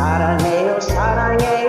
사랑해요 사랑해.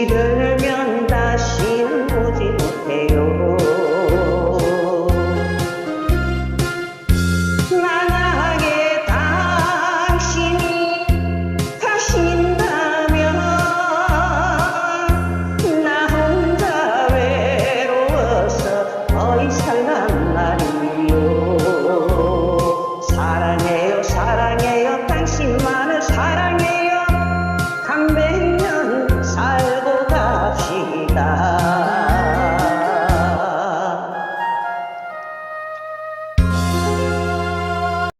이르면 다시 보지 못해요. 만약에 당신이 가신다면 나 혼자 외로워서 거의 살란 말이요. 사랑해요 사랑해요 당신만을 사랑해요